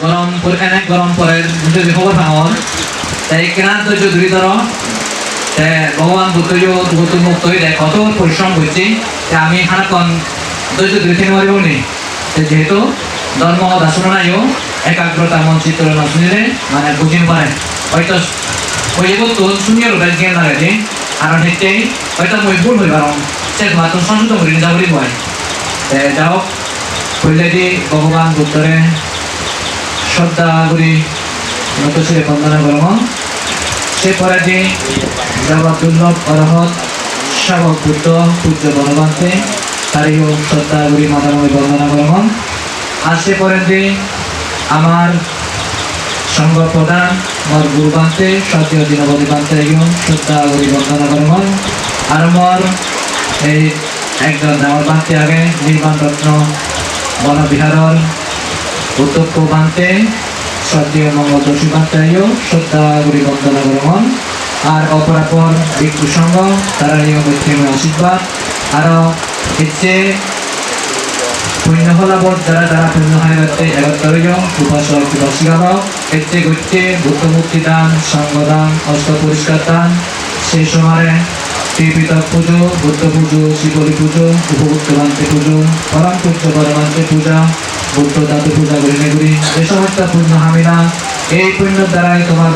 গরম এনে গরম পরে যদি খবর পাওয়ার তাই কেনা তো যদি ধর ভগবান বুদ্ধ মুক্ত হয়ে কত পরিশ্রম করছি আমি হানাকন ধৈর্য ধরে থেকে মারিব নি? যেহেতু ধর্ম দাসন নাইও একাগ্রতা মন চিত্র না শুনিলে মানে বুঝিন পারে হয়তো ওই যে তো শুনিয়ে রোগ জ্ঞান লাগে কারণ হেঁটে হয়তো মই ভুল হই পারো সে মাত্র সংযত করি হয় তে যাও কইলে দি ভগবান বুদ্ধরে শ্রদ্ধা বন্দনা করম সে পরে যে জগৎ দুর্লভ অরহত শাবক বুদ্ধ পূজ্য বনবান্তে তারিও শ্রদ্ধা বন্দনা করম আর সে পরে যে আমার সঙ্গ প্রধান, মোর গুরুবান্তে সত্য দিনবদী বান্তে শ্রদ্ধা করি, বন্দনা করম আর মোর এই একজন আমার বান্তে আগে নির্মাণ রত্ন বনবিহারর উত্তপ্য বান্তে সত্য মঙ্গল দোষী বান্তাইও শ্রদ্ধা করি বন্দনা করম আর অপরাপর ভিক্ষু সঙ্গ তারা নিয়ম মৈত্রীময় আশীর্বাদ। আরও ইচ্ছে পুণ্য ফলাবত যারা যারা পুণ্য হানি যাচ্ছে একত্তরীয় উপাসক উপাসিকারক ইচ্ছে গত্যে বুদ্ধ দান সঙ্গদান অস্ত্র পরিষ্কার দান সেই সময়ে ত্রিপিতক পুজো বুদ্ধ পুজো শিবলি পুজো উপভুক্ত বান্তে পুজো পরম পূজ্য পরমান্তে পূজা করি নেগুরি যে সমস্ত হামিলা এই দ্বারাই তোমার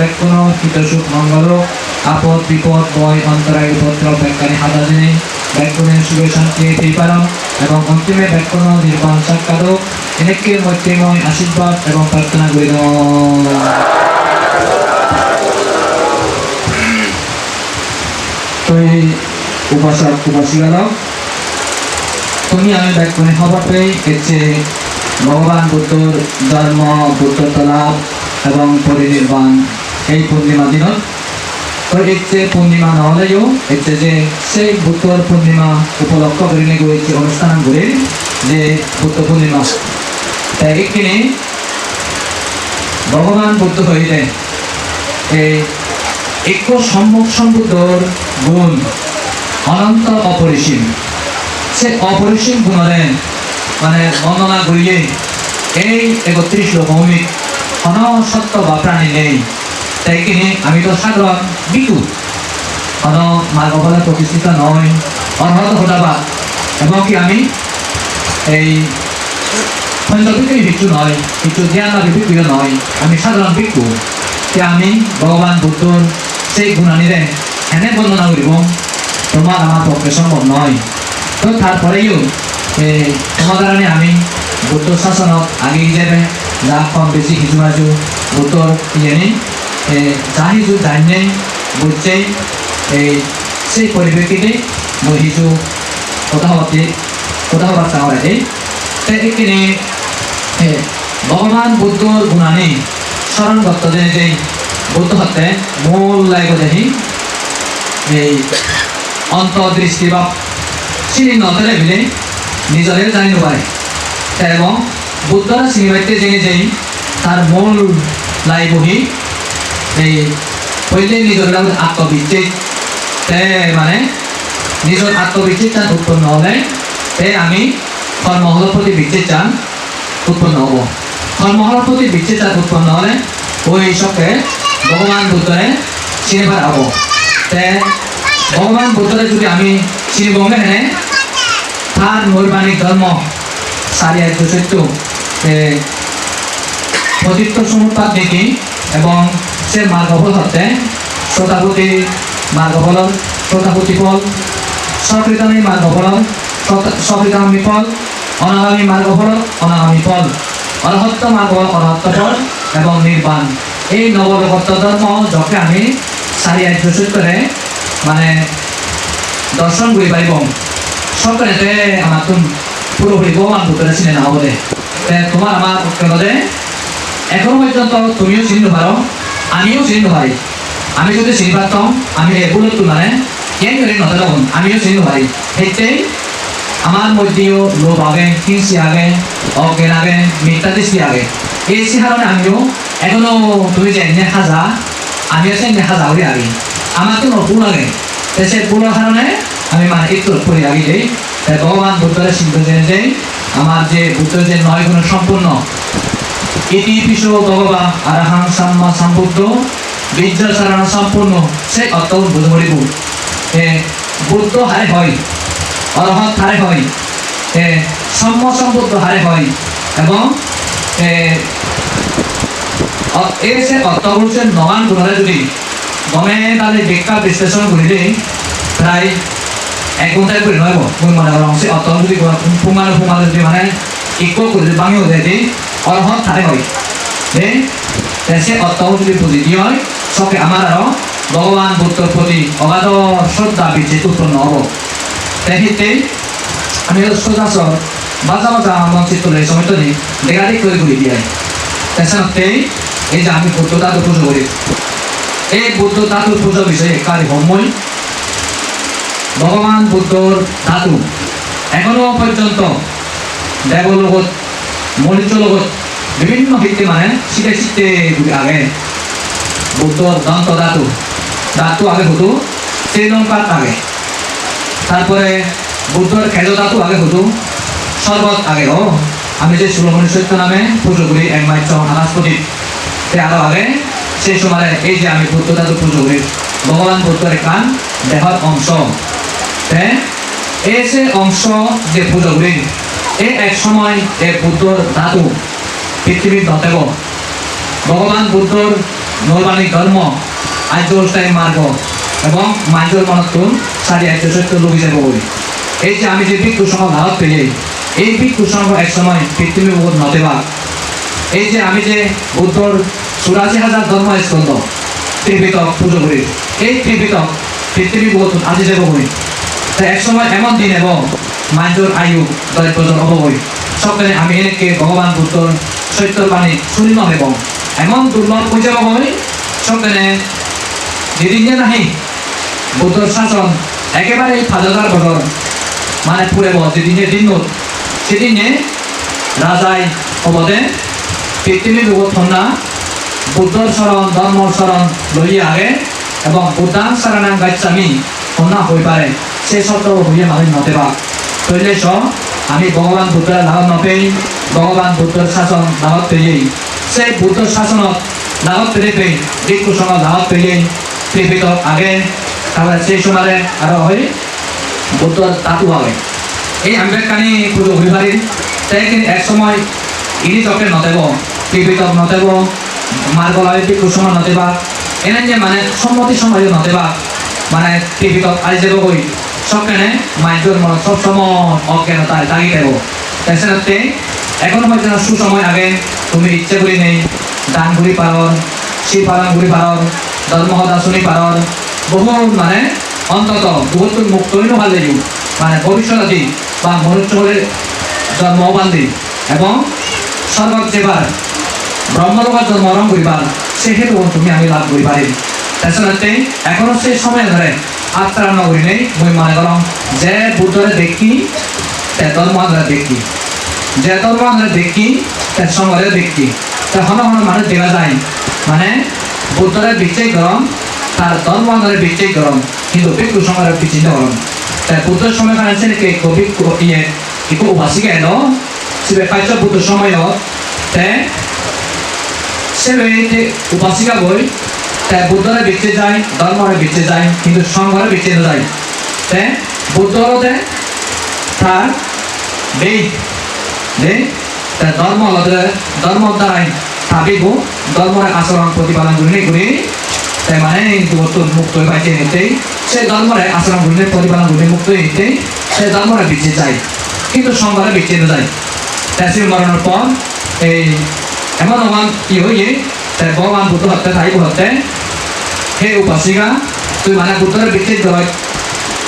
মঙ্গল আপদ, বিপদ বয় অন্তরায় ব্যাখ্যানি হাতা জেনে শান্তি এবং অন্তিমে নির্বাণ সাক্ষাৎ এনেকে আশীর্বাদ এবং প্রার্থনা করি তুই উপাসক তুমি আমি ব্যাকুণে হবার পেয়ে এসে ভগবান বুদ্ধর ধর্ম বুদ্ধ লাভ এবং পরিনির্বাণ এই পূর্ণিমা দিনত। তো ইচ্ছে পূর্ণিমা নহলেও ইচ্ছে যে সেই বুদ্ধর পূর্ণিমা উপলক্ষ করে নিয়ে গিয়েছে অনুষ্ঠান করে যে বুদ্ধ পূর্ণিমা, তাই এখানে ভগবান বুদ্ধ হইলে এই এক সম্মুখ সম্বুদ্ধর গুণ অনন্ত অপরিসীম। সে অপরিসীম গুণরে মানে বর্ণনা করিয়ে এই একত্রিশ ভৌমিক অনসত্য বা প্রাণী নেই। তাই কিনে আমি তো সাধারণ বিকু। অন মার্গফলে প্রতিষ্ঠিত নয়। অর্হত হতাবাদ এবং কি আমি এই পঞ্চবিক্রী ভিক্ষু নয় কিন্তু জ্ঞান বিক্রিয় নয়, আমি সাধারণ ভিক্ষু যে আমি ভগবান বুদ্ধর সেই গুণানিরে এনে বর্ণনা করিব তোমার আমার পক্ষে সম্ভব নয়। তো তারপরেও কারণে আমি বুদ্ধ শাসনত আগে যাবে যা কম বেশি কিছু মাজু বুদ্ধর ইয়েনি। যা কিছু জানে বুঝছে এই সেই পরিপ্রেক্ষিতে মই কিছু কথা হতে কথা হবার চাওয়ারে এখানে ভগবান বুদ্ধর গুণানি স্মরণ করতে যে যে বুদ্ধ হতে মূল লাইব দেখি এই অন্তর্দৃষ্টি বা চিনি নতরে বিলে নিজরে জানি নপারে এবং বুদ্ধরা চিনি পাইতে জেনে যাই তার মূল লাই বহি এই পहिले নিজৰ লগত আত্মবিশ্বাস তে মানে নিজৰ আত্মবিশ্বাস তাত উৎপন্ন হ'লে তে আমি কৰ্মফলৰ প্ৰতি বিশ্বাস চান উৎপন্ন হ'ব। কৰ্মফলৰ প্ৰতি বিশ্বাস তাত উৎপন্ন হ'লে ওই চকে ভগৱান বুদ্ধৰে চিনি হ'ব। তে ভগৱান বুদ্ধৰে যদি আমি চিনি পাওঁগে তার নৈর্বাণিক ধর্ম সারি এক সত্য পতিত্ব সমুৎপাত দেখি এবং সে মার্গফল হতে শ্রোতাপতি মার্গফলর শ্রোতাপতি ফল সকৃতামী মার্গফলর সকৃতামী ফল অনাগামী মার্গফলর অনাগামী ফল অরহত্ত মার্গ অরহত্ত ফল এবং নির্বাণ। এই নবলগত্ব ধর্ম যকে আমি সারি এক করে মানে দর্শন করি পারিব সকলেতে আমার তুম পুরোপুরি ভগবান বুদ্ধরা চিনে না হবে তোমার আমার কেবলে এখনও পর্যন্ত তুমিও চিনতে পারো আমিও চিনতে পারি আমি যদি চিনি পারতাম আমি এগুলো তো মানে কেন করে নজর আমিও চিনতে পারি সেইটাই আমার মধ্যেও লোভ আগে, হিংসি আগে, অজ্ঞান আগে, মিথ্যা দৃষ্টি আগে। এই কারণে আমিও এখনও তুমি যে এনে সাজা, আমিও সে এনে সাজা করে আগে আমার তো নতুন লাগে সে পুরো কারণে আমি মানে একটু করে আগে যাই ভগবান বুদ্ধরা সিদ্ধ জেনে যাই আমার যে বুদ্ধ যে নয় গুণ সম্পূর্ণ। ইতি পিছো ভগবা আরাহাং সাম্মা সম্বুদ্ধ বিদ্যা সারানা সম্পূর্ণ, সে অত বুঝ মরিব এ বুদ্ধ হারে হয়, অরহত হারে হয় এ সম্ম সম্বুদ্ধ হারে হয়, এবং এ যে অর্থ হৈছে নগান গুণৰে যদি গমে তালে ব্যাখ্যা বিশ্লেষণ কৰিলে প্ৰায় এক ঘণ্টাই কৰি নহব মই মনে কৰোঁ যে অর্থ যদি সোমালে সোমালে যদি মানে ইকো কৰি ভাঙিও যায় দি অৰহত ঠাই হয়। দেই সে অর্থ যদি বুঝি কি হয়? সকে আমার আরও ভগবান বুদ্ধর প্রতি অগাধ শ্রদ্ধা বিচ্ছিত উৎপন্ন হব। তেহিতে আমি সোজাসর বাজা বাজা মন চিত্ত এই সময়টা নেই দেখাটি করে ঘুরে দিয়ে তাছাড়াতে এই যে আমি বুদ্ধ দাদু পুজো করি। এই বুদ্ধ দাদুর পুজো বিষয়ে কারি হমই ভগবান বুদ্ধর ধাতু। এখনও পর্যন্ত দেবলোকত মনুষ্য লগত বিভিন্ন ভিত্তি মানে শীতে শীতে আগে বুদ্ধর দন্ত ধাতু। ধাতু আগে হতো শ্রীলঙ্কার আগে। তারপরে বুদ্ধর খেজ ধাতু আগে হতো শরবত আগে। ও, আমি যে সুলমণি সত্য নামে পুজো করি, এক মাইচ আনাসপতি আরও আগে। সেই সময় এই যে আমি বুদ্ধ ধাতু পুজো করি, ভগবান বুদ্ধের কান দেহর অংশ। তে এই যে অংশ যে পুজো করি এই এক সময় এই বুদ্ধর ধাতু পৃথিবীর নতেব ভগবান বুদ্ধর নৈবাণিক ধর্ম আর্যষ্টায়ী মার্গ এবং মাঞ্জর মনত্তুন সারি আর্য সত্য লোক হিসেবে বলি। এই যে আমি যে ভিক্ষু সংঘ ভারত পেয়ে এই ভিক্ষু সংঘ এক সময় পৃথিবী বহুত নতেবা এই যে আমি যে বুদ্ধর চুরাশি হাজার ধর্ম স্কন্দ ত্রিপিতক পুজো করি, এই ত্রিপিতক পৃথিবী বহুত আজি যাব বই তা এক সময় এমন দিন এবং মাঞ্জর আয়ু দরিদ্রজন অববই। সকলে আমি এনেকে ভগবান বুদ্ধর সত্যর বাণী শুনিম এবং এমন দুর্লভ যাব বই সকলে যে নাহি, বুদ্ধর শাসন, একেবারে হাজার বছর মানে পুরে বল যেদিন দিন সেদিনে রাজাই অবদে পৃথিবীর লোকথন্না বুদ্ধর শরণ ধর্ম শরণ লইয়ে আগে এবং বুদ্ধাং শরণাং গাচ্ছামি কন্যা হয়ে পারে সে শব্দ হইয়ে মানুষ নতেবা তৈলে স আমি ভগবান বুদ্ধের লাভ নপেই ভগবান বুদ্ধর শাসন লাভত পেয়েই। সেই বুদ্ধ শাসনত পেয়ে ভিক্ষু সঙ্গ লাভত পেয়েই পৃথিবীত আগে তারপরে সেই সময় আরও হয় বুদ্ধর তাতু হবে এই আম্বেদকানি পুজো পারি তাই কিন্তু এক সময় ইনি চকে নতেব পৃথিবীত নতেব মার্গলয় ভিক্ষু সঙ্গ নতেবা এনে যে মানে সম্মতি সময় নতেবা মানে পৃথিবীত আজ যাব কই সবখানে মাইজোর মন সব সময় অজ্ঞানতায় দাগি দেব তাছাড়াতে এখন হয়তো সুসময় আগে তুমি ইচ্ছে করি নেই দান ঘুরি পালন শিব পালন ঘুরি পালন ধর্ম দাসনী পালন বহু মানে অন্তত বহুত মুক্ত হইনো ভালো লাগিব মানে ভবিষ্যতী বা মনুষ্য হলে জন্ম বান্ধি এবং সর্বত যেবার ব্রহ্মলোকের জন্মরণ করিবার সেহেতু তুমি আমি লাভ করি পারি তাছাড়াতে এখনও সেই সময় ধরে আত্মার নগরী নেই মই মনে করম যে বুদ্ধরে দেখি, তে ধর্ম আমরা দেখি। যে ধর্ম আমরা দেখি, তে সঙ্গরে দেখি। তে হন হন মানুষ দেখা যায়। মানে বুদ্ধরে বিচ্ছেদ গরম তার ধর্ম আমরা বিচ্ছেদ গরম কিন্তু ভিক্ষু সঙ্গরে বিচ্ছিন্ন গরম তে বুদ্ধের সময় কারণ নাকি কবি ইয়ে ইকো উপাসিকা এলো সিবে পাইছ বুদ্ধ সময় তে সেবে উপাসিকা বই তে বুদ্ধরে বিচ্ছে যায়, ধর্মরে বিচ্ছে যায়, কিন্তু সংঘরে বিচ্ছে যায়। তে বুদ্ধরতে তার বেদ দে তে ধর্ম ধর্ম দ্বারাই ভাবিব ধর্মরে আচরণ প্রতিপালন করে করে তে মানে বহুত মুক্ত পাইছে নিতে সে ধর্মরে আচরণ করে প্রতিপালন করে মুক্ত হয়ে নিতে সে ধর্মরে বিচ্ছে যায়, কিন্তু সংঘরে বিচ্ছে যায়। তেসির মরণের পর এই এমন এমন কি হয়ে তাই ভগবান বুদ্ধ হত্যা তাই হত্যা হে উপাসিকা তুই মানে বুদ্ধরে বিচ্ছেদ হয়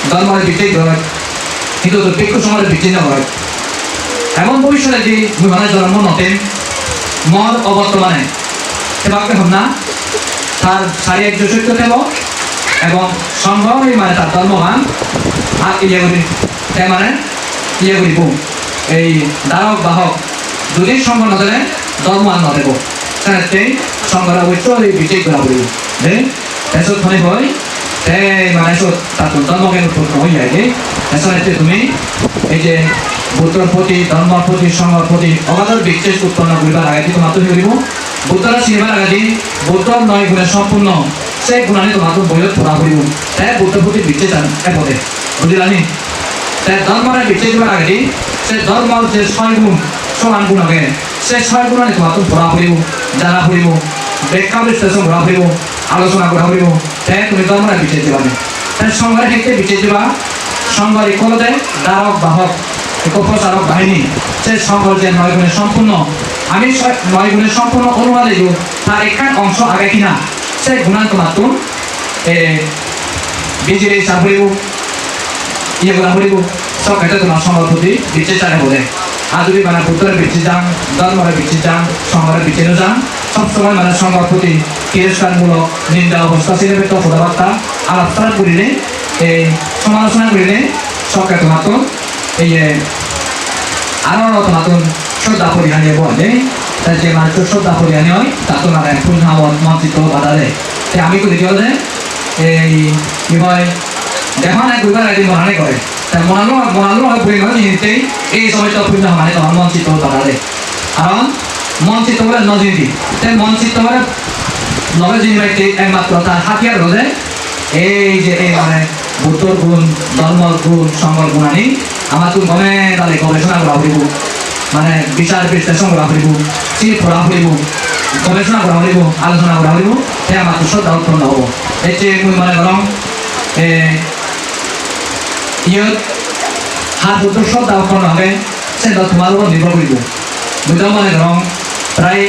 ধর্মের বিচ্ছেদ হয় কিন্তু তোর ভিক্ষু সময়ের বিচ্ছিন্ন হয় এমন ভবিষ্যতে যে মুই মানে জন্ম নতেন মর অবর্তমানে সেবাকে হম না তার শারী এক সত্য দেব এবং সংগ্রহই মানে তার ধর্মমান আর ইয়ে করি তাই মানে ইয়ে করিব এই দাহক বাহক যদি সংগ্রহ নদেলে ধর্ম আর নদেব তাহলে সংগ্রহ অবশ্যই বিজয় করা পড়িব দে তাৰপিছত মানে হয় এই মানে সব তাতুন ধর্মজ্ঞান উৎপন্ন হয়ে যায় যে এসে তুমি এই যে বুদ্ধর প্রতি ধর্মর প্রতি সংঘর প্রতি অগাধর বিচ্ছেদ উৎপন্ন করিবার আগে তোমার তুমি করিব বুদ্ধরা চিনিবার আগে বুদ্ধর নয় গুণে সম্পূর্ণ সেই গুণানি তোমার বইত পড়া করিব তাই বুদ্ধর প্রতি বিচ্ছেদ এপদে বুঝিলানি তাই ধর্মরে বিচ্ছেদ দিবার আগে সে ধর্মর যে ছয় গুণ, সমান গুণ আগে সে ছয় গুণানি তোমার পড়া করিব জানা করিব ব্যাখ্যা বিশ্লেষণ করা হইব আলোচনা করা হইব তাই সংঘের ক্ষেত্রে বিচ্ছেদ দিবা সংঘর ইকলতে দ্বারক বাহক এক প্রচারক বাহিনী সে সংঘর যে নয় গুণে সম্পূর্ণ আমি নয় গুণে সম্পূর্ণ অনুবাদে দিও তার একান অংশ আগে কিনা সে গুণান্ত মাতুন এ বিজিরে চাপড়িব ইয়ে করা হইব সব এটা তোমার সংঘর প্রতি বিচ্ছেদ চায় বলে আর যদি মানে পুত্রের বিচ্ছেদ যান ধর্মের বিচ্ছেদ যান সংঘরের বিচ্ছেদ যান সবসময় মানে সংঘর প্রতি তিরস্কারমূলক নিন্দা অবস্থা তো কথাবার্তা আলাপনা করিলে, এই সমালোচনা করিলে তোমার তো এই যে আরও তো শ্রদ্ধা পরিহানি বলে তাই যে মানুষ শ্রদ্ধা পরিহানি হয় তা তো মানে পূর্ণ মন্ত্রিত বাধা দেয়। তাই আমি করি হলে এই কি হয়, দেখা নাই দুবার একদিন মনানে করে। তাই মনালো মনালো হয় পরিমাণ জিনিসতেই এই সময়টা পূর্ণ মানে তোমার মঞ্চিত বাধা কারণ মঞ্চিত বলে নজিতি তাই মঞ্চিত বলে নবে জিনিসটি একমাত্র তার হাতিয়ার রোধে এই যে এই মানে বুদ্ধর গুণ ধর্মর গুণ সংঘর গুণানি আমার তো গমে তাহলে গবেষণা করা হইব মানে বিচার বিশ্লেষণ করা হইব চির পড়া হইব গবেষণা করা হইব আলোচনা করা হইব সে আমার তো শ্রদ্ধা উৎপন্ন হব। এই যে মুই মনে করম এ, ইয়ত হাত বুদ্ধ শ্রদ্ধা উৎপন্ন হবে সে তোমার উপর নির্ভর করিব বুদ্ধ মনে করম প্রায়